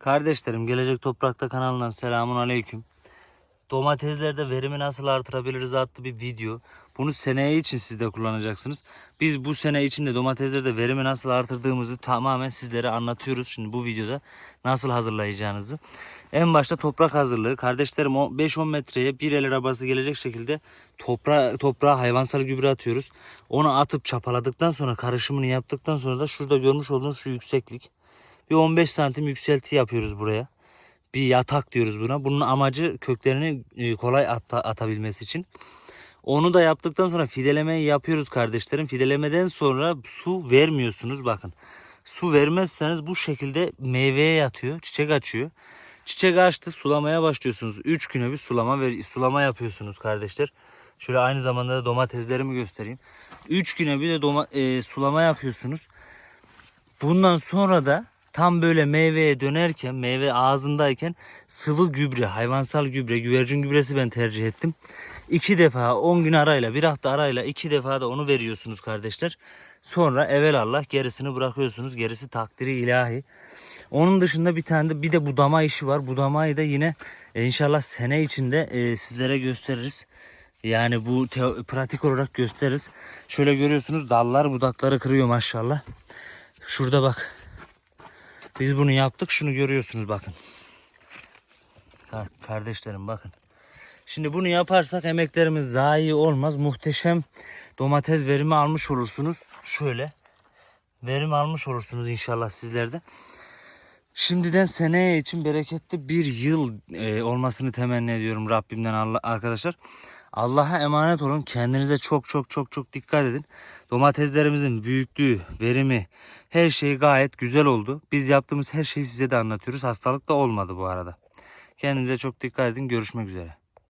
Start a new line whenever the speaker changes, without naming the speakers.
Kardeşlerim Gelecek Toprakta kanalından selamun aleyküm. Domateslerde verimi nasıl artırabiliriz adlı bir video. Bunu seneye için siz de kullanacaksınız. Biz bu sene içinde domateslerde verimi nasıl artırdığımızı tamamen sizlere anlatıyoruz. Şimdi bu videoda nasıl hazırlayacağınızı. En başta toprak hazırlığı. Kardeşlerim o 5-10 metreye bir el arabası gelecek şekilde toprağa, toprağa hayvansal gübre atıyoruz. Onu atıp çapaladıktan sonra karışımını yaptıktan sonra da şurada görmüş olduğunuz şu yükseklik. Bir 15 santim yükselti yapıyoruz buraya. Bir yatak diyoruz buna. Bunun amacı köklerini e, kolay ata- atabilmesi için. Onu da yaptıktan sonra fidelemeyi yapıyoruz kardeşlerim. Fidelemeden sonra su vermiyorsunuz bakın. Su vermezseniz bu şekilde meyveye yatıyor, çiçek açıyor. Çiçek açtı, sulamaya başlıyorsunuz. 3 güne bir sulama ver, sulama yapıyorsunuz kardeşler. Şöyle aynı zamanda da domateslerimi göstereyim. 3 güne bir de doma, e, sulama yapıyorsunuz. Bundan sonra da tam böyle meyveye dönerken, meyve ağzındayken sıvı gübre, hayvansal gübre, güvercin gübresi ben tercih ettim. İki defa 10 gün arayla, bir hafta arayla iki defa da onu veriyorsunuz kardeşler. Sonra evelallah gerisini bırakıyorsunuz. Gerisi takdiri ilahi. Onun dışında bir tane de bir de budama işi var. Budamayı da yine e, inşallah sene içinde e, sizlere gösteririz. Yani bu pratik olarak gösteririz. Şöyle görüyorsunuz dallar budakları kırıyor maşallah. Şurada bak. Biz bunu yaptık. Şunu görüyorsunuz bakın. Kar- Kardeşlerim bakın. Şimdi bunu yaparsak emeklerimiz zayi olmaz. Muhteşem domates verimi almış olursunuz. Şöyle. Verim almış olursunuz inşallah sizlerde. Şimdiden seneye için bereketli bir yıl e, olmasını temenni ediyorum Rabbimden Allah, arkadaşlar. Allah'a emanet olun. Kendinize çok çok çok çok dikkat edin. Domateslerimizin büyüklüğü, verimi, her şey gayet güzel oldu. Biz yaptığımız her şeyi size de anlatıyoruz. Hastalık da olmadı bu arada. Kendinize çok dikkat edin. Görüşmek üzere.